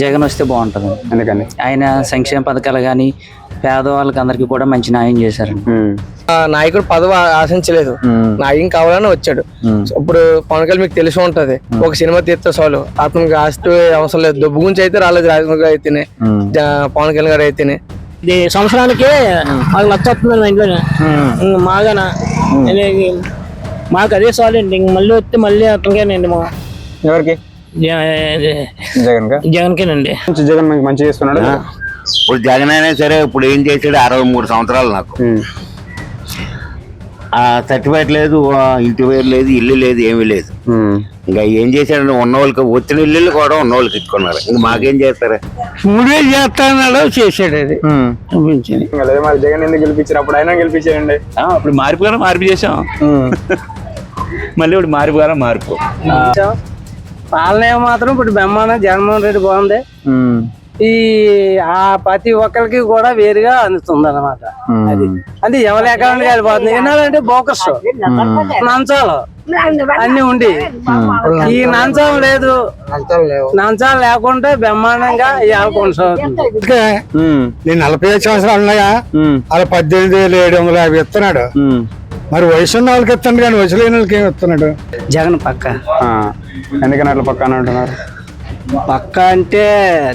జగన్ వస్తే బాగుంటుంది. ఎందుకని? ఆయన సంక్షేమ పథకాలు కానీ పేదవాళ్ళకి అందరికీ కూడా మంచి న్యాయం చేశారండి ఆ నాయకుడు పదవి ఆశించలేదు. ఉమ్, నాయకుని కావాలని వచ్చాడు. ఇప్పుడు పవన్ కళ్యాణ్ మీకు తెలిసి ఉంటది. ఒక సినిమా తీస్తే చాలు. అతనికి ఆస్తి అవసరం లేదు. డబ్బు గురించి అయితే రాలేదు. రాజమౌళి గారు అయితేనే. పవన్ కళ్యాణ్ గారు అయితేనే. ఇది సంవత్సరానికి మాకు లక్ష వస్తుంది మా మాగాన. మాకు అదే చాలు అండి ఇంక మళ్ళీ వస్తే మళ్ళీ అతనికేనండి మా ఎవరికి? జగన్గా జగన్కేనండి జగన్ మీకు మంచి చేస్తున్నాడు. ఇప్పుడు జగన్ అయినా సరే ఇప్పుడు ఏం చేసాడు అరవై మూడు సంవత్సరాలు నాకు. ఆ సర్టిఫికేట్ లేదు ఇంటి పేరు లేదు ఇల్లు లేదు ఏమీ లేదు. ఇంకా ఏం చేశాడు? ఉన్న వాళ్ళకి వచ్చిన ఇల్లు కూడా ఉన్న వాళ్ళకి ఇచ్చుకున్నారు. ఇంకా మాకేం చేస్తారు? మూడే చేస్తానన్నాడు చేసాడు అది. జగన్ ఎందుకు గెలిపించినప్పుడు అయినా గెలిపించారండి అప్పుడు మార్పు మార్పు చేసాం మళ్ళీ ఇప్పుడు మార్పు మార్పు. పాలన మాత్రం ఇప్పుడు బ్రహ్మాండం జగన్మోహన్ రెడ్డి బాగుంది. ఈ ఆ ప్రతి ఒక్కరికి కూడా వేరుగా అందుతుంది అనమాట ఉమ్, అంటే ఎవరి అకౌంట్కి వెళ్ళిపోతుంది? ఏంటంటే బోకర్స్ నంచాలు. అన్ని ఉండి. ఈ నంచం లేదు. నంచాలు లేకుంటే బ్రహ్మాండంగా ఇవాళ కొనసాగుతుంది నేను నలభై ఐదు సంవత్సరాలు ఉన్నాయా అలా పద్దెనిమిది వేలు ఏడు వందల యాభై ఇస్తున్నాడు. మరి వయసు ఉన్న వాళ్ళకి ఇస్తాడు కానీ వయసు లేని వాళ్ళకి ఏమి ఇస్తున్నాడు? జగన్ పక్క. ఆ, ఎందుకని అట్లా పక్కన అంటున్నారు? పక్క అంటే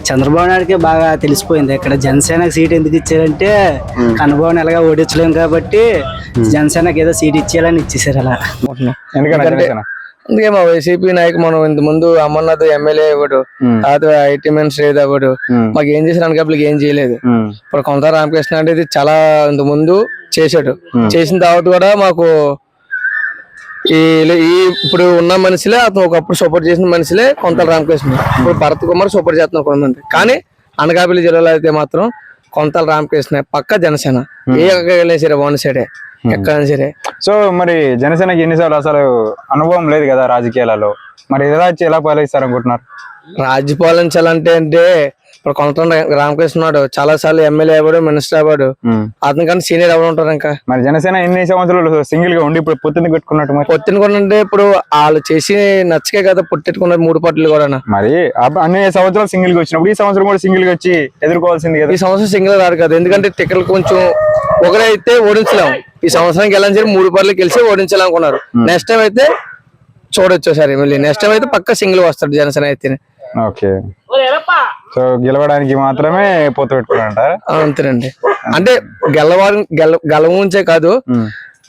చంద్రబాబు నాయుడుకి బాగా తెలిసిపోయింది. ఇక్కడ జనసేనకి సీట్ ఎందుకు ఇచ్చారంటే కన్నబాబుని ఎలాగా ఓడించలేం కాబట్టి జనసేనకి ఏదో సీట్ ఇచ్చేయాలని ఇచ్చేసారు అలా. ఎందుకని జనసేన? అందుకే మా వైసీపీ నాయకు మనం ఇంత ముందు అమర్నాథ్ ఎమ్మెల్యే ఇవ్వడు తర్వాత ఐటీ మినిస్టర్ ఏదో అవ్వడు మాకు ఏం చేసిన అనకాపలికి ఏం చేయలేదు. ఇప్పుడు కొంత రామకృష్ణ అంటే ఇది చాలా ఇంత ముందు చేశాడు. చేసిన తర్వాత కూడా మాకు ఈ ఈ ఇప్పుడు ఉన్న మనిషిలే అతను ఒకప్పుడు సపోర్ట్ చేసిన మనిషిలే కొంత రామకృష్ణ. ఇప్పుడు భరత్ కుమార్ సపోర్ట్ చేస్తున్నారు కొంతమంది. కానీ అనకాపల్లి జిల్లాలో అయితే మాత్రం కొంతల రామకృష్ణ పక్క జనసేన. ఏ ఎక్కడికి సరే వన్ సైడే? ఎక్కడైనా సరే. సో మరి జనసేనకి ఎన్నిసార్లు అసలు అనుభవం లేదు కదా రాజకీయాలలో? మరి ఎలా ఎలా పాలిస్తారు అనుకుంటున్నారు రాజ్య పాలించాలంటే అంటే ఇప్పుడు కొంత రామకృష్ణ ఉన్నాడు చాలా సార్లు ఎమ్మెల్యే అవ్వడు మినిస్టర్ అవ్వడు. ఉమ్. అతనికన్నా సీనియర్ ఎవరు ఉంటారు ఇంకా? మరి జనసేన ఎన్ని సంవత్సరాలు సింగిల్గా ఉండి ఇప్పుడు పొత్తుని పెట్టుకున్నట్టు మరి? పొత్తిన కూడా అంటే ఇప్పుడు వాళ్ళు చేసి నచ్చకే కదా పుట్టెట్టుకున్నారు మూడు పార్టీలు కూడా. మరి అన్ని సంవత్సరాలు సింగిల్గా వచ్చినప్పుడు ఈ సంవత్సరం కూడా సింగిల్గా వచ్చి ఎదుర్కోవాల్సింది కదా. ఈ సంవత్సరం సింగిల్ రాడు కదా ఎందుకంటే టికెట్లు కొంచెం ఒకరైతే ఓడించలేం. ఈ సంవత్సరం గెలని సరే మూడు పార్టీలు గెలిచి ఓడించాలనుకున్నారు నెక్స్ట్ టైం అయితే చూడొచ్చు సరే మళ్ళీ. నెక్స్ట్ టైం అయితే పక్క సింగిల్ వస్తాడు జనసేన అయితే. ఓకే. సో గెలవడానికి మాత్రమే పొత్తు పెట్టుకున్నారంట. అంతేనండి. అంటే గెలవారి గెల గెలవుంచే కాదు.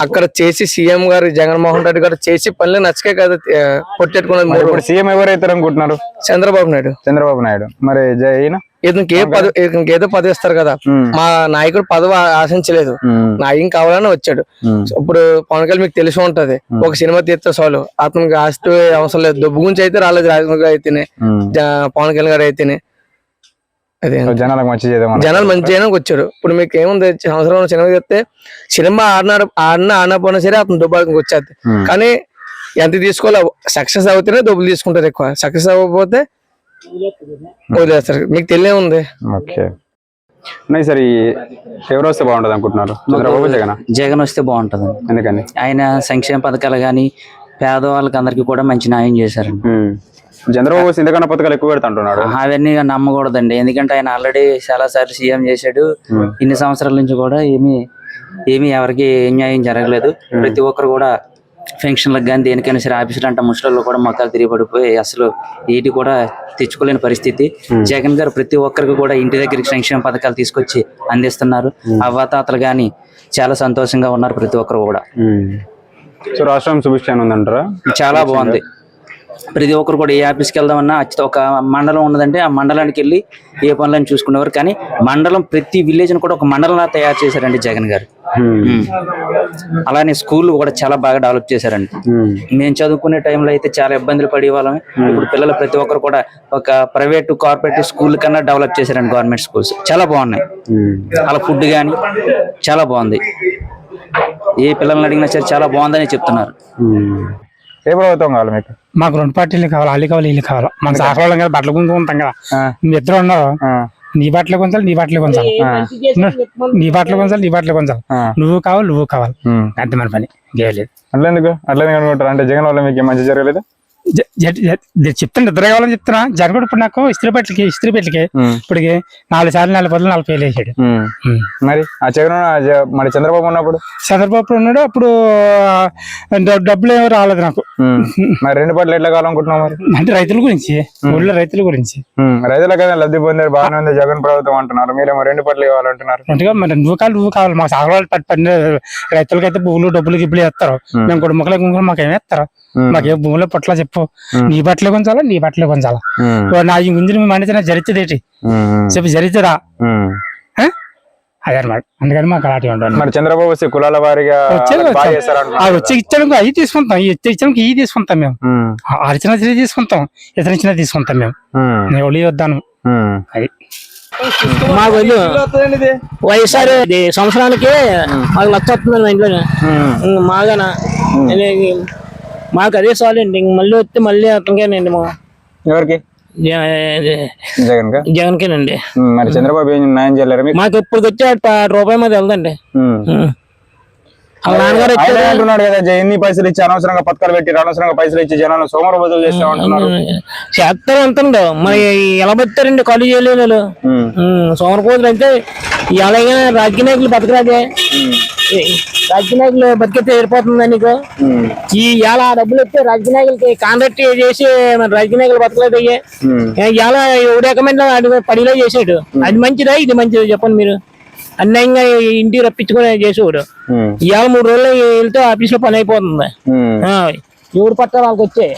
అక్కడ చేసి సీఎం గారు జగన్మోహన్ రెడ్డి గారు చేసి పనులు నచ్చకే కదా పొట్టెట్టుకున్నది ఇప్పుడు సీఎం ఎవరైతారు అనుకుంటున్నారు? చంద్రబాబు నాయుడు. చంద్రబాబు నాయుడు. మరి జై ఈయన? ఇతనికి ఏ పదవి ఇతనికి ఏదో పదవి ఇస్తారు కదా. మా నాయకుడు పదవి ఆశించలేదు. నాయకుని కావాలని వచ్చాడు. ఇప్పుడు పవన్ కళ్యాణ్ మీకు తెలిసి ఉంటది. ఒక సినిమా తీస్తే చాలు. అతనికి ఆస్తి అవసరం లేదు. డబ్బు గురించి అయితే రాలేదు. రాజమౌళి గారు అయితేనే. పవన్ కళ్యాణ్ గారు అయితేనే. అదే జనాలకు మంచి చేద్దాం. జనాలు మంచి చేయడానికి వచ్చాడు. ఇప్పుడు మీకు ఏముంది? సంవత్సరం సినిమా తీస్తే సినిమా ఆడిన ఆడిన ఆడినపోయినా సరే అతను డబ్బు అతనికి వచ్చేది. కానీ ఎంత తీసుకోవాలి సక్సెస్ అవుతేనే డబ్బులు తీసుకుంటారు ఎక్కువ. సక్సెస్ అవ్వకపోతే వదిలేస్తారు. మీకు తెలియ ఉంది. ఓకే. సరే ఈ- ఎవరు వస్తే బాగుంటది అనుకుంటున్నారు. చంద్రబాబు జగన్ జగన్? వస్తే బాగుంటుంది ఎందుకని? ఆయన సంక్షేమ పథకాలు కానీ పేదవాళ్ళకి అందరికీ కూడా మంచి న్యాయం చేశారండి. ఉమ్. చంద్రబాబు ఇంతకన్నా పథకాలు ఎక్కువ పెడతా అంటున్నాడు అవన్నీ నమ్మకూడదండి. ఎందుకంటే ఆయన ఆల్రెడీ చాలా సార్లు సీఎం చేశాడు. ఇన్ని సంవత్సరాల నుంచి కూడా ఏమీ ఏమీ ఎవరికి న్యాయం జరగలేదు. ప్రతి ఒక్కరు కూడా పెన్షన్లకు కానీ దేనికైనా సరే ఆఫీసులు అంటే ముసలిలో కూడా మొక్కలు తిరిగి పడిపోయి అసలు ఏటి కూడా తెచ్చుకోలేని పరిస్థితి. జగన్ గారు ప్రతి ఒక్కరికి కూడా ఇంటి దగ్గరికి సంక్షేమ పథకాలు తీసుకొచ్చి అందిస్తున్నారు. అవ్వాతాతలు కానీ చాలా సంతోషంగా ఉన్నారు ప్రతి ఒక్కరు కూడా. సో రాష్ట్రం సుభిక్షాన్ని ఉందంటారా? చాలా బాగుంది. ప్రతి ఒక్కరు కూడా ఏ ఆఫీస్కి వెళ్దామన్నా ఒక మండలం ఉన్నదంటే ఆ మండలానికి వెళ్ళి ఏ పనులను చూసుకునేవారు. కానీ మండలం ప్రతి విలేజ్ కూడా ఒక మండలంలా తయారు చేశారండి జగన్ గారు. అలానే స్కూల్ కూడా చాలా బాగా డెవలప్ చేశారండి. మేము చదువుకునే టైంలో అయితే చాలా ఇబ్బందులు పడే వాళ్ళం. ఇప్పుడు పిల్లలు ప్రతి ఒక్కరు కూడా ఒక ప్రైవేట్ కార్పొరేట్ స్కూల్ కన్నా డెవలప్ చేశారండి గవర్నమెంట్ స్కూల్స్ చాలా బాగున్నాయి. అలా ఫుడ్ కానీ చాలా బాగుంది. ఏ పిల్లల్ని అడిగినా సరే చాలా బాగుందని చెప్తున్నారు. ఏ ప్రభుత్వం కావాలి మీకు? మాకు రెండు పార్టీలు కావాలి వాళ్ళు కావాలి వీళ్ళు కావాలి. మన సాహసం కదా బట్టలు కొనుక్కుంటాం కదా. మీ ఇద్దరు ఉన్నారు. ఆ. నీ బట్టలు కొంచాలి నీ బట్టలు కొంచాలి నీ బట్టలు కొంచాలి నీ బట్టలు కొంచాలి. నువ్వు కావాలి నువ్వు కావాలి. అంతే మన పని. లేదు. అట్లా ఎందుకు అట్లా ఎందుకు అనుకుంటారు అంటే జగన్ వల్ల మీకు మంచి జరగలేదు? చెప్తాను ఇద్దరు కావాలని చెప్తున్నా. జగన్ కూడా ఇప్పుడు నాకు ఇస్త్రీ పెట్టలకి ఇస్త్రీ పెట్టలకి ఇప్పటికి నాలుగు సార్లు నాలుగు పదులు నలభై వేలు వేసాడు. మరి ఆ జగన్ మరి చంద్రబాబు ఉన్నప్పుడు? చంద్రబాబు ఉన్నాడు అప్పుడు డబ్బులు ఏమీ రాలేదు నాకు. మరి రెండు పట్ల ఎట్లా కావాలనుకుంటున్నావు మరి? అంటే రైతుల గురించి ఊళ్ళో రైతుల గురించి. రైతుల కదా లబ్ధి పొందారు బాగానే ఉంది జగన్ ప్రభుత్వం అంటున్నారు. మీరేమో రెండు పట్లు కావాలంటున్నారు. అంతగా మరి నువ్వు కావాలి నువ్వు కావాలి. మాకు పడిన రైతులకైతే భూములు డబ్బులు గిబ్బులు ఇస్తారు మేము. కుటుంబకులకి మాకు ఏమి ఇస్తారు ఉమ్. మాకు భూములో పట్ల చెప్పు. నీ బట్టలు కొంచాలా? నీ బట్టలు కొంచాలా? నా ఈ గుంజుని మండితే ఉమ్, చెప్పి జరుగుతుందా ఉమ్. అదే అనమాట అందుకని మాకు అలాంటివి ఉండవు మరి చంద్రబాబు వస్తే కులాల వారిగా వచ్చాం. ఇచ్చడానికి అవి తీసుకుంటాం. ఈ వచ్చి ఇచ్చడానికి ఇవి తీసుకుంటాం మేము. అరిచిన తీసుకుంటాం. ఇతర ఇచ్చిన తీసుకుంటాం మేము. నేను ఒడి వద్దాను. అది. మాకు. వైఎస్ఆర్ సంవత్సరానికి మాకు లక్ష వస్తుంది మా ఇంట్లో ఉమ్. మాగాన? మాకు అదే చాలు అండి. మళ్ళీ వస్తే మళ్ళీ అతనికేనండి మా ఎవరికి? జగన్ కా జగన్కేనండి. మరి చంద్రబాబు ఏం న్యాయం చేయలేరు మీకు? మాకు ప- రూపాయి మీద వెళ్దండి ఉమ్. ఉం. వాళ్ళ నాన్నగారు ఆయన వచ్చారు అంటున్నాడు కదా ఎన్ని పైసలు ఇచ్చి అనవసరంగా పథకాలు పెట్టి అనవసరంగా పైసలు ఇచ్చి జనాలు సోమర బదులు చేస్తా ఉంటున్నారు చేస్తారు అంటుండో. మరి ఎలా బతారండి కాలు చేయలేని వాళ్ళు ఉమ్, సోమరపోతులు అంటే ఎలాగైనా రాజకీయ నాయకులు బతకరాదే. రాజకీయ నాయకులు బతికితే ఏరిపోతుందా నీకు? ఈ ఎలా డబ్బులు ఇస్తే రాజకీయ నాయకులకి కాంట్రాక్ట్ చేసి మన రాజకీయ నాయకులు బతకలేదు. ఇలా రికమెండ్ పడిలో చేసాడు అది మంచిదా? ఇది మంచిదా? చెప్పండి మీరు. అన్యాయంగా ఇంటికి రప్పించుకొని చేసేవాడు ఇవాళ మూడు రోజులు వెళ్తే ఆఫీస్లో పని అయిపోతుంది. ఉమ్, ఆ, ఎవడు పట్ట వాళ్ళకి వచ్చే.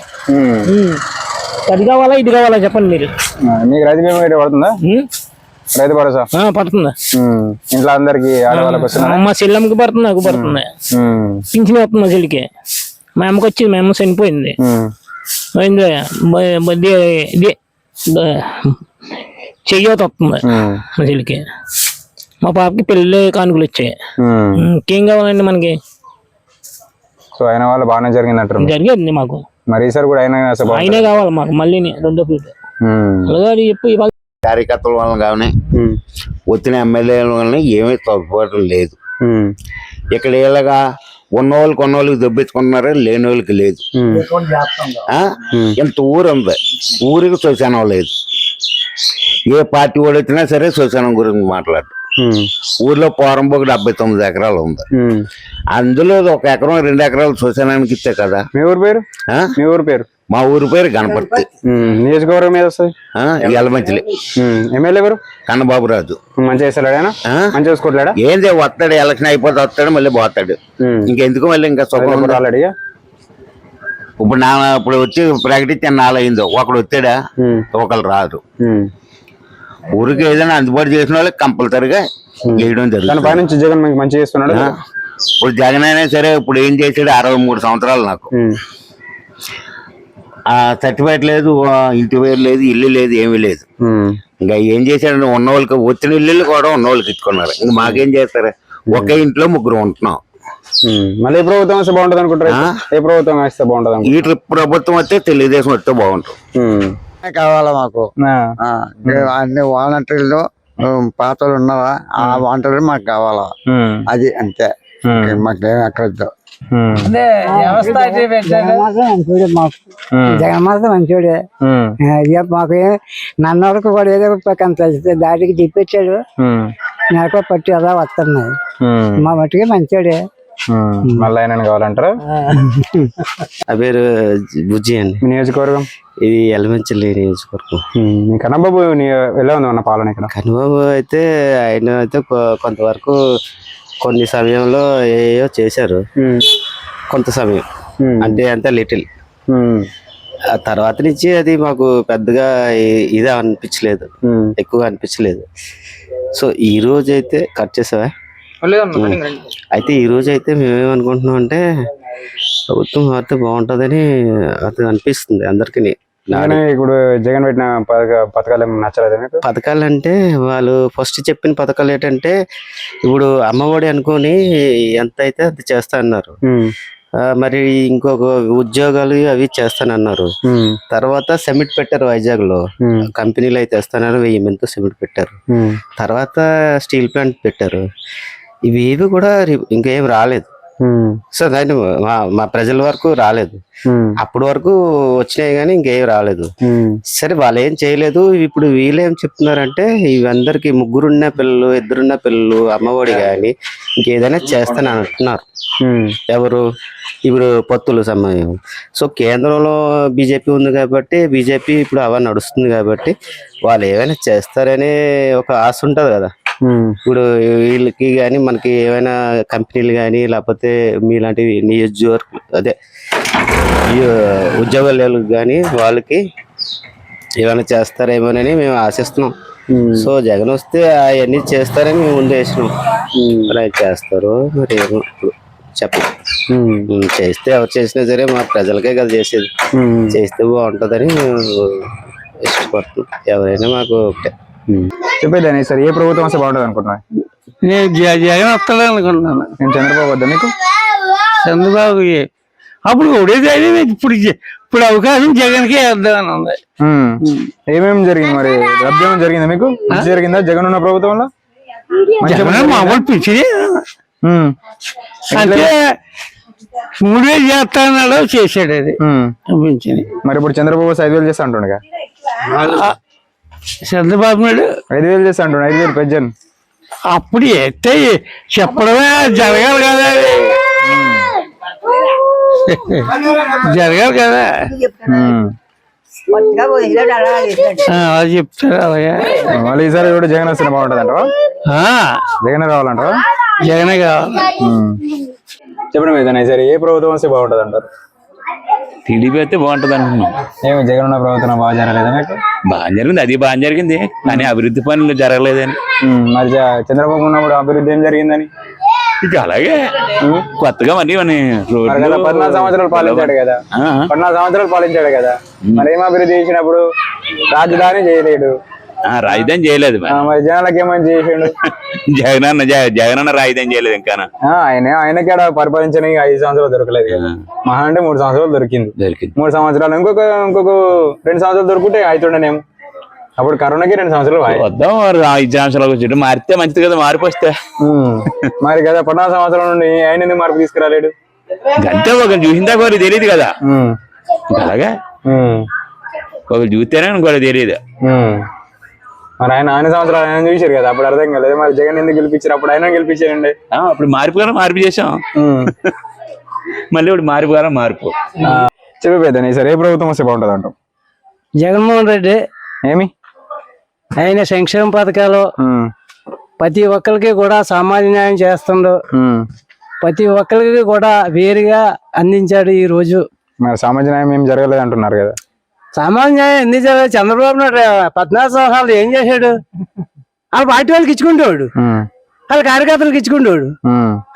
అది కావాలా ఇది కావాలా చెప్పండి మీరు. మీకు రైతు బీమా గిట్ట పడుతుందా. రైతు భరోసా? పడుతుంది? ఇంట్లో అందరికి మా చెల్లెమ్మకి పడుతుంది నాకు పడుతుంది. పింఛన్ వస్తుంది మా చెల్లికి. మా అమ్మకి వచ్చింది మా అమ్మ చనిపోయింది. ఇది వస్తుంది మా చెల్లికి. మా పాపకి పెళ్ళి కానుకలు వచ్చాయి. ఇంకేం కావాలండి మనకి? సో ఆయన వాళ్ళు బాగానే జరిగింది అంటారు జరిగేది మాకు. మరి ఈసారి కూడా ఆయన కావాలి మాకు మళ్ళీ రెండో ఫీట్. అలాగే చెప్పు ఇవాళ. కార్యకర్తల వలన కానీ వచ్చిన ఎమ్మెల్యేల వలన ఏమీ తగ్గుబాటు లేదు. ఇక్కడ ఇలాగా ఉన్న వాళ్ళకి ఉన్న వాళ్ళకి దెబ్బెత్తుకుంటున్నారు లేని వాళ్ళకి లేదు? ఇంత ఊరు ఉంది ఊరికి శ్మశానం లేదు. ఏ పార్టీ వాడు వచ్చినా సరే శ్మశానం గురించి మాట్లాడు. ఊర్లో పోరంబోకు డెబ్బై తొమ్మిది ఎకరాలు ఉంది. అందులో ఒక ఎకరం రెండు ఎకరాలు శ్మశానానికి ఇస్తే కదా. మీ ఊరు పేరు? మీ ఊరు పేరు? మా ఊరి పేరు గణపతి. నియోజకవర్గం మీద వస్తుంది ఆ? ఎలమంచిలి ఎమ్మెల్యే ఎవరు? కన్నబాబురాజు. మంచిగా చేస్తాడా ఆయన? ఆ? మంచిగా చూసుకోవట్లేడా ఏంది వస్తాడు ఎలక్షన్ అయిపోతే వస్తాడు మళ్ళీ పోతాడు. ఇంకెందుకు మళ్ళీ ఇంకా సుఖం ఇప్పుడు నా ఇప్పుడు వచ్చి ప్రకటించిన నాలుగైందో ఒకడు వచ్చాడా ఒకళ్ళు రాదు ఊరికి ఏదైనా అందుబాటు చేసిన వాళ్ళకి కంపల్సరిగా చేయడం దాని జరుగుతుంది పైనుంచి జగన్ మీకు మంచిగా చేస్తున్నాడు? ఇప్పుడు జగన్ అయినా సరే ఇప్పుడు ఏం చేసాడు అరవై మూడు సంవత్సరాలు నాకు. ఉమ్, ఆ సర్టిఫికేట్ లేదు ఇంటి పేరు లేదు ఇల్లు లేదు ఏమీ లేదు. ఉమ్, ఇంకా ఏం చేశాడు? ఉన్న వాళ్ళకి వచ్చిన ఇల్లు కూడా ఉన్న వాళ్ళకి ఇచ్చుకున్నారు. ఇంకా మాకేం చేస్తారు? ఒకే ఇంట్లో ముగ్గురు ఉంటున్నాం. మళ్ళీ ఏ ప్రభుత్వం వస్తే బాగుంటుంది అనుకుంటారు? ఏ ప్రభుత్వం వస్తే బాగుంటుంది ఈ ట్రిప్ ప్రభుత్వం వస్తే తెలుగుదేశం వస్తే బాగుంటుంది. కావాలా మాకు? ఆ, ఆ, అన్ని వాలంటీర్లు పాతలు ఉన్నారా ఆ వాలంటీర్లు మాకు కావాలా? అది అంతే. మాకేం అక్కర్లేదు. ఉమ్, మంచోడే మాకు. నన్నవరకు కూడా ఏదో పక్కన తెలిస్తే దాటికి తిప్పించాడు నెలకు పట్టి అలా వస్తున్నాయి మా మట్టుకే మంచోడే. మళ్ళీ ఆయన కావాలంటారా? నా పేరు బుజ్జి అండి. నియోజకవర్గం? ఇది ఎలమంచిలి నియోజకవర్గం. మీ కన్నబాబు నీ ఎలా ఉంది మన పాలన ఇక్కడ? కనుబాబు అయితే ఆయన అయితే కొ- కొంతవరకు కొన్ని సమయంలో ఏయో చేశారు. కొంత సమయం. అంటే అంత లిటిల్. ఆ తర్వాత నుంచి అది మాకు పెద్దగా ఇదే అనిపించలేదు. ఉమ్. ఎక్కువ అనిపించలేదు. సో ఈ రోజు అయితే కట్ చేసావా? అయితే ఈ రోజు అయితే మేమేమనుకుంటున్నాం అంటే ప్రభుత్వం మారితే బాగుంటుందని అది అనిపిస్తుంది అందరికీ ఇప్పుడు జగన్ పెట్టిన పథక పథకాలు నచ్చలేదు పథకాలు అంటే వాళ్ళు ఫస్ట్ చెప్పిన పథకాలు ఏంటంటే ఇప్పుడు అమ్మఒడి అనుకొని ఎంత అయితే అది చేస్తా అన్నారు. మరి ఇంకొక ఉద్యోగాలు అవి చేస్తానన్నారు తర్వాత సిమెంట్ పెట్టారు వైజాగ్లో కంపెనీలు అయితే వేస్తానని వెయ్యి మందితో సిమెంట్ పెట్టారు. తర్వాత స్టీల్ ప్లాంట్ పెట్టారు. ఇవి ఏవి కూడా ఇంకేం రాలేదు. ఉమ్, సో దాన్ని మా మా ప్రజల వరకు రాలేదు. అప్పటి వరకు వచ్చినాయి కానీ ఇంకేం రాలేదు. సరే వాళ్ళు ఏం చేయలేదు. ఇప్పుడు వీళ్ళు ఏం చెప్తున్నారంటే ఇవందరికి ముగ్గురున్న పిల్లలు ఇద్దరున్న పిల్లలు అమ్మఒడి కానీ ఇంకేదైనా చేస్తానని అంటున్నారు. ఎవరు? ఇప్పుడు పొత్తులు సమయం. సో కేంద్రంలో బీజేపీ ఉంది కాబట్టి బీజేపీ ఇప్పుడు అవ నడుస్తుంది కాబట్టి వాళ్ళు ఏమైనా చేస్తారనే ఒక ఆశ ఉంటది కదా. ఇప్పుడు వీళ్ళకి కానీ మనకి ఏమైనా కంపెనీలు కానీ లేకపోతే మీలాంటి నియోజకవర్గ అదే ఉద్యోగాలకు కానీ వాళ్ళకి ఏమైనా చేస్తారేమోనని మేము ఆశిస్తున్నాం. ఉమ్, సో జగన్ వస్తే అవన్నీ చేస్తారని మేము ముందు వేసినాం. మరి చేస్తారు మరి ఏమో ఇప్పుడు చెప్పండి ఉమ్, చేస్తే ఎవరు చేసినా సరే మా ప్రజలకే కదా చేసేది. చేస్తే బాగుంటుందని మేము ఇష్టపడుతున్నాం. ఎవరైనా మాకు ఒకటే. చెప్పేదాన్ని సార్ ఏ ప్రభుత్వం వస్తే బాగుంటుంది అనుకుంటున్నా నేను జ- జగన్ వస్తలే అనుకుంటున్నాను. నేను చంద్రబాబు వద్దా మీకు చంద్రబాబు అప్పుడు ఒడేది అయితే ఇప్పుడు జ- ఇప్పుడు అవకాశం జగన్కే వేద్దామని ఉంది. ఉమ్. ఏమేమి జరిగింది మరి? లబ్ధి జరిగిందా మీకు? మంచి జరిగిందా జగన్ ఉన్న ప్రభుత్వంలో? మంచి జగన్ మామూలు పిచ్చిది ఉమ్, అంటే మూడు వేలు చేస్తాన్నాడు చేశాడు అది. ఉమ్. పింఛని మరి ఇప్పుడు చంద్రబాబు ఐదు వేలు చేస్తా అంటుండగా? చంద్రబాబు నాయుడు? ఐదు వేలు చేస్తా అంటుండ ఐదు వేలు పెంచాను అప్పుడు ఎత్తే చెప్పడమే జరగాలి కదా. జరగాలి కదా. అది చెప్తారు అలాగే. మళ్ళీ ఈసారి కూడా జగన్ వస్తే బాగుంటుంది అంటావా? ఆ, జగన్ రావాలంటావా జగనే కావాలి. చెప్పండి మీద ఈసారి ఏ ప్రభుత్వం వస్తే బాగుంటుంది అంటారు? టీడీపీ అయితే బాగుంటుంది అనుకున్నాం ఏమి జగన్ ఉన్న ప్రభుత్వం బాగా జరగలేదా మీకు? బాగా జరిగింది అది బాగా జరిగింది. కానీ అభివృద్ధి పనులు జరగలేదని. మరి చంద్రబాబు ఉన్నప్పుడు అభివృద్ధి ఏం జరిగిందని? ఇక అలాగే. కొత్తగా మన మరి కదా పద్నాలుగు సంవత్సరాలు పాలించాడు కదా. పద్నాలుగు సంవత్సరాలు పాలించాడు కదా. మరి ఏం అభివృద్ధి చేసినప్పుడు? రాజధాని చేయలేడు. రాజధాని చేయలేదు మరి. జనాలకి ఏమని చేసిండు? జగనన్న జ- జగనన్న రాజధాని చేయలేదు ఇంకా ఆయన ఆయనకి ఆడ పరిపాలించడానికి ఐదు సంవత్సరాలు దొరకలేదు మహా అంటే మూడు సంవత్సరాలు దొరికింది. దొరికింది. మూడు సంవత్సరాలు ఇంకొక ఇంకొక రెండు సంవత్సరాలు దొరుకుతే అవుతుండేనేమో అప్పుడు కరోనాకి రెండు సంవత్సరాలు. వద్దాం ఐదు సంవత్సరాలకు వచ్చి. మారితే మంచిది కదా మార్పు వస్తే ఉమ్. మరి కదా పద్నాలుగు సంవత్సరాల నుండి ఆయన ఎందుకు మార్పు తీసుకురాలేడు? అంతే ఒకరు చూసిందా ఒకరు తెలియదు కదా. అలాగే. ఒకరు చూస్తేనే ఇంకోటి తెలియదు. మరి ఆయన ఆయన సంవత్సరాలు ఆయన చూసారు కదా అప్పుడు అర్థం కాలేదు. మరి జగన్ ఎందుకు గెలిపించారు? అప్పుడు ఆయన గెలిపించారండి. అప్పుడు మార్పు కదా మార్పు చేసాం. మళ్ళీ ఇప్పుడు మార్పు. కదా మార్పు చెప్పేద్దాం ఈసారి ఏ ప్రభుత్వం వస్తే బాగుంటుంది అంటాం జగన్మోహన్ రెడ్డి. ఏమి? ఆయన సంక్షేమ పథకాలు. ప్రతి ఒక్కరికి కూడా సామాన్య న్యాయం చేస్తుండు. ఉమ్. ప్రతి ఒక్కరికి కూడా వేరుగా అందించాడు ఈ రోజు. మరి సామాజిక న్యాయం ఏం జరగలేదు అంటున్నారు కదా. సామాన్య జరగదు? చంద్రబాబు నాయుడు పద్నాలుగు సంవత్సరాలు ఏం చేశాడు ఆ పార్టీ వాళ్ళకి ఇచ్చుకుంటాడు. వాళ్ళ కార్యకర్తలకు ఇచ్చుకుంటాడు.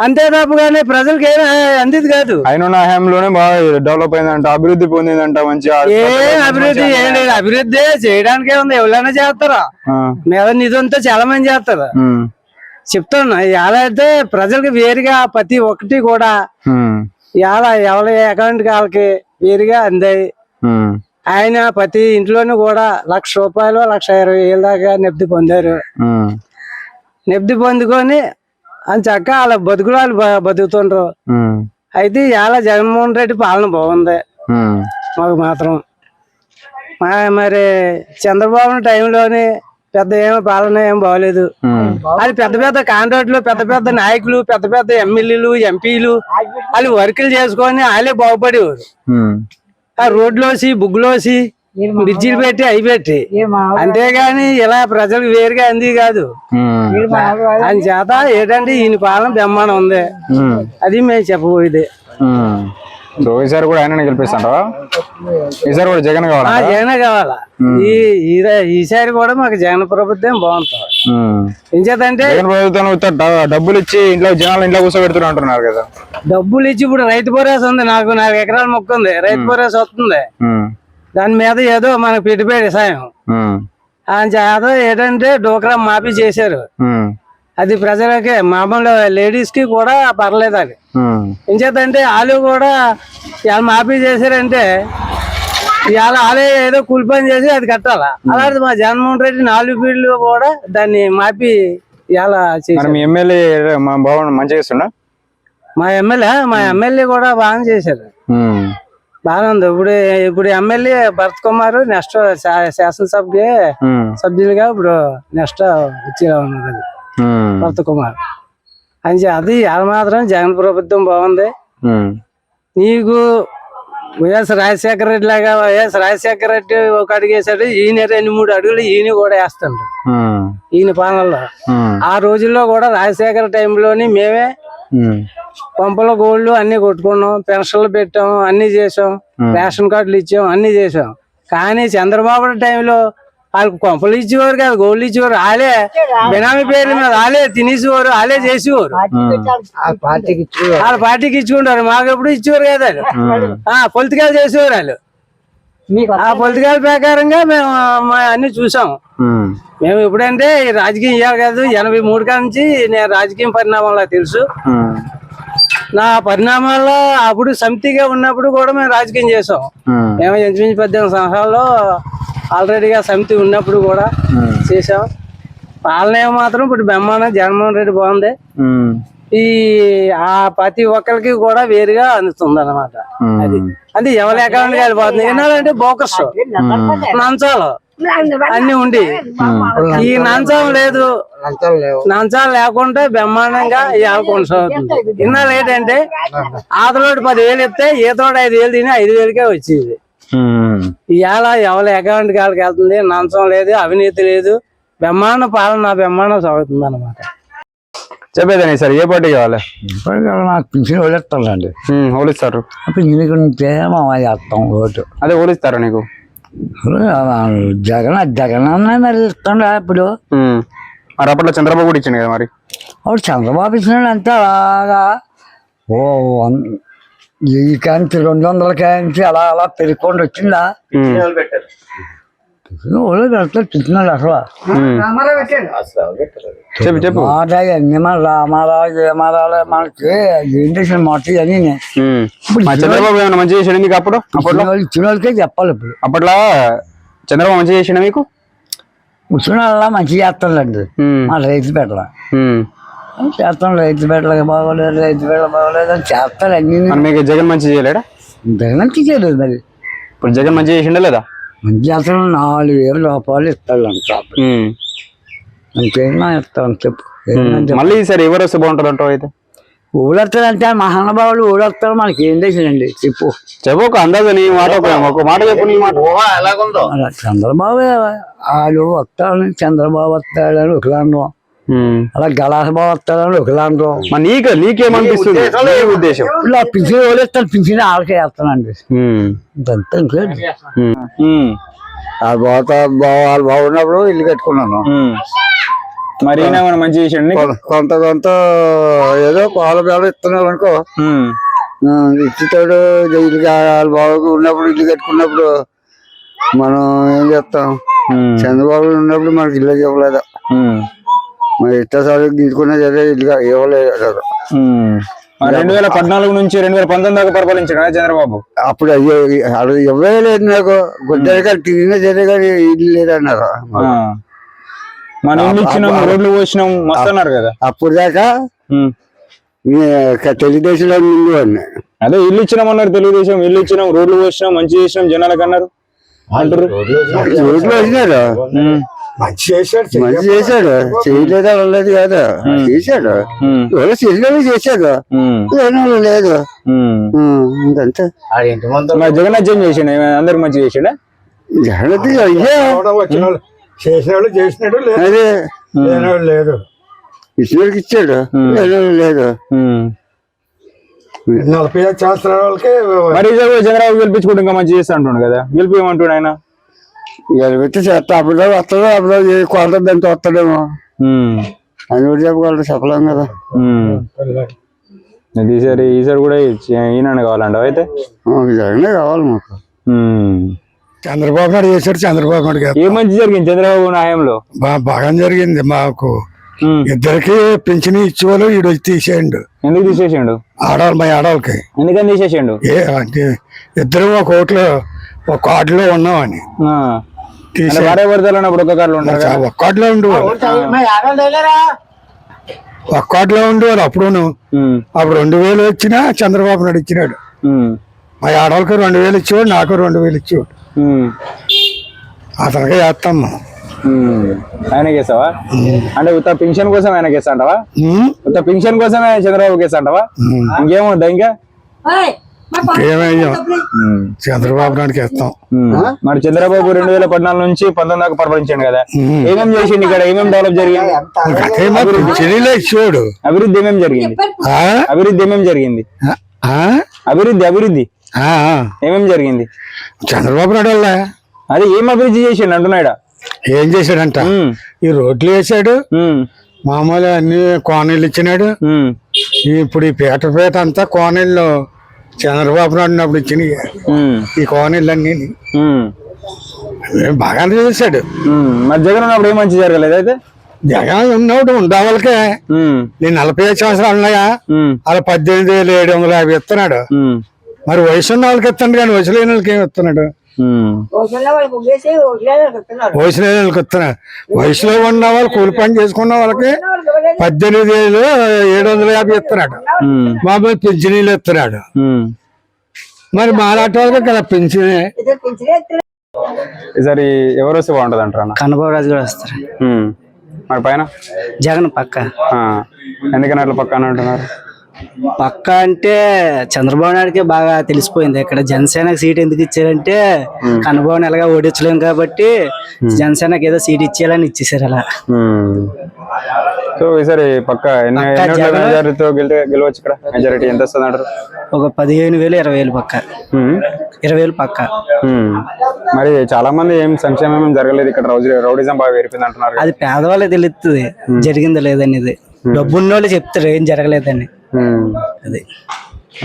అంతే తప్పగానే ప్రజలకు ఏం అందిది కాదు ఆయన హయాంలోనే బాగా డెవలప్ అయిందంట అభివృద్ధి పొందిందంట మంచిగా ఏ అభివృద్ధి ఏం లేదు అభివృద్ధి చేయడానికే ఉంది ఎవరైనా చేస్తారా. మీద నిధి ఉంటే చాలా మంది చేస్తారు. చెప్తాను ఎలా అయితే ప్రజలకు వేరుగా ప్రతి ఒక్కటి కూడా. ఇలా ఎవరి అకౌంట్ వాళ్ళకి వేరుగా అందాయి. ఆయన ప్రతి ఇంట్లోనూ కూడా లక్ష రూపాయలు లక్ష ఇరవై వేల దాకా నెబ్ది పొందారు. నెబ్ది పొందుకొని అని చక్క వాళ్ళ బతుకులు వాళ్ళు బతుకుతుండ్రు. అయితే ఇలా జగన్మోహన్ రెడ్డి పాలన బాగుంది. మాకు మాత్రం మా- మరి చంద్రబాబు టైంలోని పెద్ద ఏమో పాలన ఏం బాగలేదు. అది పెద్ద పెద్ద కాంట్రాక్టులు పెద్ద పెద్ద నాయకులు పెద్ద పెద్ద ఎమ్మెల్యేలు ఎంపీలు వాళ్ళు వర్కులు చేసుకొని వాళ్ళే బాగుపడేవారు. ఆ రోడ్లోసి బుగ్గులోసి బ్రిడ్జిలు పెట్టి అవి పెట్టి. అంతేగాని ఇలా ప్రజలకు వేరుగా అంది కాదు. అని చేత ఏంటంటే ఈయన పాలన బ్రహ్మాండం ఉంది. అది మేము చెప్పబోయేది. సో ఈసారి కూడా ఆయన గెలిపిస్తాంటావా ఈసారి కూడా జగన్ కావాలా జగనే కావాలా. ఈ ఈసారి కూడా మాకు జగన్ ప్రభుత్వం బాగుంటుంది. ఉమ్. ఏం చేతంటే జగన్ ప్రభుత్వం డబ్బులు ఇచ్చి ఇంట్లో జనాలు ఇంట్లో కూర్చోబెడుతున్నారు అంటున్నారు కదా. డబ్బులు ఇచ్చి ఇప్పుడు రైతు భరోసా ఉంది. నాకు నాలుగు ఎకరాల మొక్క ఉంది. రైతు భరోసా వస్తుంది. దాని మీద ఏదో మనకు పెట్టుబడి సాయం. ఆయన చేత ఏంటంటే డోక్రా మాఫీ చేశారు. అది ప్రజలకి మామూలు లేడీస్కి కూడా పర్లేదు అది. చేద్దంటే వాళ్ళు కూడా ఇవాళ మాఫీ చేశారంటే ఇవాళ వాళ్ళే ఏదో కూలి పని చేసి అది కట్టాలా? అలాంటి మా జగన్మోహన్ రెడ్డి నాలుగు ఫీల్డ్ కూడా దాన్ని మాఫీ ఇవాళ మీ ఎమ్మెల్యే మా మంచిగా ఇస్తుండ మా ఎమ్మెల్యే మా ఎమ్మెల్యే కూడా బాగా చేశారు. బాగానే ఉంది. ఇప్పుడు ఇప్పుడు ఎమ్మెల్యే భరత్ కుమార్ నెక్స్ట్ శాసనసభకి ఉమ్, సభ్యులుగా ఇప్పుడు నెక్స్ట్ వచ్చేలా ఉన్నారు అది ఉమ్, భరత్ కుమార్. అని అది మాత్రం జగన్ ప్రభుత్వం బాగుంది. నీకు వైఎస్ రాజశేఖర రెడ్డి లాగా వైఎస్ రాజశేఖర రెడ్డి ఒక అడుగు వేసాడు ఈయన రెండు మూడు అడుగులు ఈయన కూడా వేస్తాడు. ఈయన పాలనలో. ఆ. రోజుల్లో కూడా రాజశేఖర టైంలోని మేమే పంపల గోల్డ్ అన్ని కొట్టుకున్నాం పెన్షన్లు పెట్టాం అన్ని చేసాం రేషన్ కార్డులు ఇచ్చాం అన్ని చేసాం. కానీ చంద్రబాబు టైంలో వాళ్ళకి కొంపలు ఇచ్చేవారు కాదు గోల్డ్ ఇచ్చేవారు వాళ్ళే బినామీ పేర్ల మీద వాళ్ళే తినేసేవారు వాళ్ళే చేసేవారు. వాళ్ళ పార్టీకి ఇచ్చుకుంటారు మాకు ఎప్పుడు ఇచ్చేవారు కదా పొలిటికల్ చేసేవారు వాళ్ళు ఆ పొలిటికల్ ప్రకారంగా మేము మా అన్ని చూసాం. మేము ఎప్పుడంటే రాజకీయం ఇవ్వాలి కాదు ఎనభై మూడు కాడ నుంచి నేను రాజకీయం పరిణామంలో తెలుసు. నా పరిణామాల్లో అప్పుడు సమితిగా ఉన్నప్పుడు కూడా మేము రాజకీయం చేసాం మేము ఇంచుమించు పద్దెనిమిది సంవత్సరాల్లో ఆల్రెడీగా సమితి ఉన్నప్పుడు కూడా చేసాం పాలన మాత్రం ఇప్పుడు బ్రహ్మాండం జగన్మోహన్ రెడ్డి బాగుంది. ఈ ఆ ప్రతి ఒక్కరికి కూడా వేరుగా అందుతుంది అనమాట అది. అది ఎవరి అకౌంట్కి వెళ్ళిపోతుంది ఏంటంటే బోకర్స్ నంచాలు అన్ని ఉండి. ఈ నంచం లేదు. నంచాలు లేకుంటే బ్రహ్మాండంగా ఇవాళ కొనసాగుతుంది. ఇన్నాళ్ళు ఏంటంటే ఆతలోటి పదివేలు ఇస్తే ఈతోడు ఐదు వేలు తిని ఐదు వేలకే వచ్చేది. ఇవాళ ఎవరి అకౌంట్ కాళ్ళకి వెళ్తుంది? నంచం లేదు అవినీతి లేదు. బ్రహ్మాండ పాలన బ్రహ్మాండం సాగుతుంది అనమాట చెప్పేదాన్ని సార్? ఏ పార్టీ కావాలి? నాకు పింఛన్ వదిలేస్తానండి ఉమ్, ఓలిస్తారు పింఛన్ గురించి మా చేస్తాం ఓటు. అదే ఓలిస్తారా నీకు? జగన్ జగన్ అన్న మరి ఇస్తాడు ఇప్పుడు. మరి అప్పట్లో చంద్రబాబు కూడా ఇచ్చిండు కదా మరి? అప్పుడు చంద్రబాబు ఇచ్చినాడు అంతే అలాగా. ఓ ఈ కాంచి రెండు వందల కాంచి అలా అలా పెరుగుకొని వచ్చిందా? చెప్పు అన్ని రామారావు మనకి అని. మా చంద్రబాబు ఏమైనా మంచి చేసాడు మీకు అప్పుడు? వాళ్ళకే చెప్పాలి ఇప్పుడు. అప్పట్లో చంద్రబాబు మంచి చేసాడు మీకు? ముసలి అలా మంచిగా చేస్తాడండి మా రైతు పెట్టల ఉమ్. చేస్తాం రైతు పెట్టలకి బాగోలేదు రైతు పెట్టల బాగోలేదు అని చేస్తాడు అన్ని. మీకు జగన్ మంచి చేయలేడా? మంచి చేయలేదు మరి. ఇప్పుడు జగన్ మంచి చేసిండే లేదా? మంచి అసలు నాలుగు వేలు రూపాయలు ఇస్తాడు ఉమ్, అంతేనా ఇస్తాను చెప్పు. మళ్ళీ ఈసారి ఎవరు వస్తే బాగుంటుంది అంటావు అయితే ఊడొస్తాడంటే మహానుభావుడు ఊడొస్తాడు మనకి ఏం చేసాడండి చెప్పు చెప్పు ఒక అందాజ నీ మాట ఒక మాట చెప్పు నీ మాట అలా చంద్రబాబు వాళ్ళు వస్తాడని చంద్రబాబు వస్తాడని ఉమ్. అలా గలాస బాబు వస్తాడని ఒకలాండం మరి నీకు నీకేమనిపిస్తుంది? నీ ఉద్దేశం ఇలా పింఛన్ ఓడేస్తాను పింఛన్ ఆళ్ళకే వేస్తానండి ఇదంతా ఇంకేంటి? ఆ బాత వాళ్ళు బాగున్నప్పుడు ఇల్లు కట్టుకున్నాను. మరి ఏమైనా మంచి కొ- కొంత కొంత ఏదో పాల బేడ ఇస్తున్నావు అనుకో. ఇచ్చేటాడు ఇల్లు వాళ్ళు బాగు ఉన్నప్పుడు ఇల్లు కట్టుకున్నప్పుడు మనం ఏం చేస్తాం? చంద్రబాబు ఉన్నప్పుడు మనకి ఇల్లు ఇవ్వలేదు? మరి ఇట్టసారి గిట్టుకున్నా సరే ఇల్లు ఇవ్వలేదు రెండు వేల పద్నాలుగు నుంచి రెండు వేల పంతొమ్మిది దాకా పరిపాలించాడు చంద్రబాబు? అప్పుడు అయ్యో అది ఇవ్వలేదు నాకు. గుడ్డలు కానీ తిరిగినా సరే కానీ ఇల్లు లేదన్నారు. మన ఇల్లు ఇచ్చినాం రోడ్లు పోసినాం మస్తు అన్నారు కదా. అప్పుడు దాకా తెలుగుదేశంలో ముందు అన్నాయి అదే ఇల్లు ఇచ్చినామన్నారు తెలుగుదేశం ఇల్లు ఇచ్చినాం రోడ్లు పోసినాం మంచి చేసినాం జనాలకు అన్నారు. అంటారు. రోడ్లు వచ్చినారు మంచి చేశాడు చేయలేదు అనలేదు కాదు? చేశాడు. ఎవరో చేసినవి చేశాడు. ఉమ్, లేని వాళ్ళు లేదు ఇంకంతే మరి జగన్నాథ్ ఏం చేసిండు అందరు మంచి చేసిండా? జగనది అయ్యా. చేసిన వాళ్ళు చేసినట్టు అదే. లేదు. ఇచ్చినోడికి ఇచ్చాడు. లేని వాళ్ళు లేదు. నలభై ఐదు సంవత్సరాల వాళ్ళకే మరి చంద్రబాబు గెలిపించుకుంటే ఇంకా మంచి చేస్తా అంటుండు కదా. గెలిపిమంటుండు ఆయన. పెట్టి చేస్తా. అప్పుడు వస్తాడు అప్పుడు కొంత దాంతో వస్తాడేమో. అని కూడా చెప్పగలరు చెప్పలేం కదా. ఈసారి ఈసారి కూడా ఈయన కావాలంట అయితే? మాకు జగనే కావాలి మాకు. చంద్రబాబు నాయుడు చేశాడు చంద్రబాబు నాయుడు గారు ఏ మంచి జరిగింది చంద్రబాబు నాయంలో? బా- బాగా జరిగింది మాకు. ఇద్దరికి పింఛని ఇచ్చేవాళ్ళు ఈడు వచ్చి తీసేయండు. ఎందుకు తీసేసిండు? ఆడవాళ్ళు మా ఆడవాళ్ళకి ఎందుకని తీసేసిండు? ఏ అంటే ఇద్దరు ఒక ఓట్లో ఒక కార్డులో ఉన్నామని. భార్య భర్తలు ఉన్నప్పుడు ఒక కార్లు ఉంటారు కదా. ఒక కార్డులో ఉండు ఒక్కోట్లో ఉండేవారు అప్పుడును అప్పుడు రెండు వేలు వచ్చినా చంద్రబాబు నాయుడు ఇచ్చినాడు. మా ఆడవాళ్ళకి రెండు వేలు ఇచ్చేవాడు నాకు రెండు వేలు ఇచ్చేవాడు. అతనికే చేస్తాం. ఆయనకి వేసావా అంటే ఉత్త పింఛన్ కోసం ఆయనకి వేస్తా అంటావా? ఉత్త పింఛన్ కోసమే చంద్రబాబు వేస్తా అంటావా ఇంకేముందా ఇంకా? ఏమయ్యాం చంద్రబాబు నాయుడుకి వేస్తాం. ఉమ్. మరి చంద్రబాబు రెండు వేల పద్నాలుగు నుంచి పంతొమ్మిది దాకా పరిపాలించాడు కదా. ఏమేం చేసిండు ఇక్కడ? ఏమేం డెవలప్ జరిగింది? ఇచ్చేవాడు. అభివృద్ధి ఏమేం జరిగింది? ఆ? అభివృద్ధి ఏమేం జరిగింది? ఆ? అభివృద్ధి అభివృద్ధి. ఆ, ఆ. ఏమేం జరిగింది? చంద్రబాబు నాయుడు వల్ల అది ఏం అభివృద్ధి చేసిండు అంటున్నాడా? ఏం చేశాడంట? ఈ రోడ్లు వేసాడు. మామూలు అన్ని కోనీళ్ళు ఇచ్చినాడు. ఇప్పుడు ఈ పేట పేట అంతా కోనీళ్ళు చంద్రబాబు నాయుడు ఉన్నప్పుడు ఇచ్చినాయి ఉమ్, ఈ కోనీళ్ళు అన్ని ఉమ్, బాగానే చేశాడు. మరి జగన్ ఉన్నప్పుడు ఏం మంచి జరగలేదు అయితే? జగన్ ఉన్నప్పుడు ఉండవాళ్ళకే. నేను నలభై ఐదు సంవత్సరాలు ఉన్నాయా? అలా పద్దెనిమిది వేలు ఏడు వందల యాభై ఇస్తున్నాడు. మరి వయసు ఉన్న వాళ్ళకి ఇస్తున్నాడు కానీ వయసు లేని వాళ్ళకి ఏమి ఇస్తున్నాడు? ఉమ్, వయసు లేని వాళ్ళకి ఇస్తున్నాడు వయసులో ఉన్న వాళ్ళు కూలి పని చేసుకున్న వాళ్ళకి పద్దెనిమిది వేలు ఏడు వందల యాభై ఇస్తున్నాడు. మామూలు పింఛనీలు ఇస్తున్నాడు. మరి మాలాంటి వాళ్ళకి కదా పింఛనే? ఈసారి ఎవరు వస్తే బాగుంటది అంటారా అన్న? కన్నబాబు రాజు కూడా వస్తారు. మరి పైన? జగన్ పక్క. ఆ. ఎందుకని అట్లా పక్కన అంటున్నారు? పక్క అంటే చంద్రబాబు నాయుడుకే బాగా తెలిసిపోయింది. ఇక్కడ జనసేనకి సీట్ ఎందుకు ఇచ్చారంటే కన్నబాబుని ఎలాగా ఓడించలేం కాబట్టి జనసేనకి ఏదో సీట్ ఇచ్చేయాలని ఇచ్చేసారు అలా. సో ఈసారి పక్క మెజారిటీతో గెలవచ్చు ఇక్కడ? మెజారిటీ ఎంత వస్తుంది ఒక పదిహేను వేలు ఇరవై వేలు పక్క. ఇరవై వేలు పక్క. మరి చాలా మంది ఏం సంక్షేమం జరగలేదు. ఇక్కడ రౌడీ రౌడిజం బాగా పెరిగింది అంటున్నారు అది పేదవాళ్ళకి తెలుస్తుంది జరిగిందో లేదనేది. డబ్బున్న వాళ్ళు చెప్తారు ఏం జరగలేదని. అది.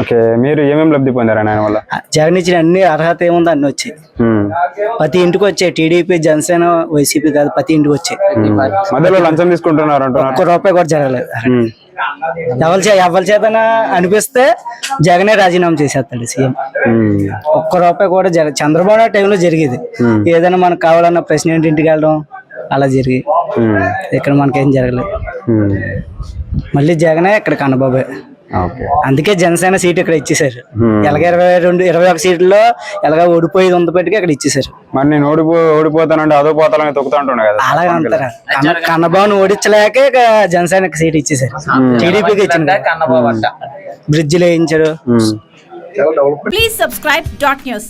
ఓకే మీరు ఏమేమి లబ్ధి పొందారు ఆయన వల్ల? జగన్ ఇచ్చిన అన్ని అర్హత ఏముందో అన్ని వచ్చాయి. ప్రతి ఇంటికి వచ్చాయి టీడీపీ జనసేన వైసీపీ కాదు ప్రతి ఇంటికి వచ్చాయి. మధ్యలో లంచం తీసుకుంటున్నారు ఒక్క రూపాయి కూడా జరగలేదు. ఎవరి చే ఎవరి చేతన అనిపిస్తే జగనే రాజీనామా చేసేస్తాడు సీఎం. ఒక్క రూపాయి కూడా జరగ చంద్రబాబు నాయుడు టైంలో జరిగేది. ఏదైనా మనకు కావాలన్న ప్రెసిడెంట్ ఇంటికి వెళ్ళడం? అలా జరిగి. ఇక్కడ మనకేం జరగలేదు. మళ్ళీ జగనే ఇక్కడ కన్నబాబే. ఓకే. అందుకే జనసేన సీట్ ఇక్కడ ఇచ్చేసారు Hmm. ఎలాగ ఇరవై రెండు ఇరవై ఒక సీట్లో ఎలాగ ఓడిపోయేది ఉంది పెట్టుకు అక్కడ ఇచ్చేసారు మరి నేను ఓడిపో ఓడిపోతానంటే అదో పోతానని తొక్కుతా అంటున్నా కదా. అలాగే అంటారా? కన్న- కన్నబాబుని ఓడించలేక ఇక జనసేనకి సీట్ ఇచ్చేసారు టీడీపీకి ఇచ్చింది బ్రిడ్జిలు వేయించారు. Please subscribe dot news.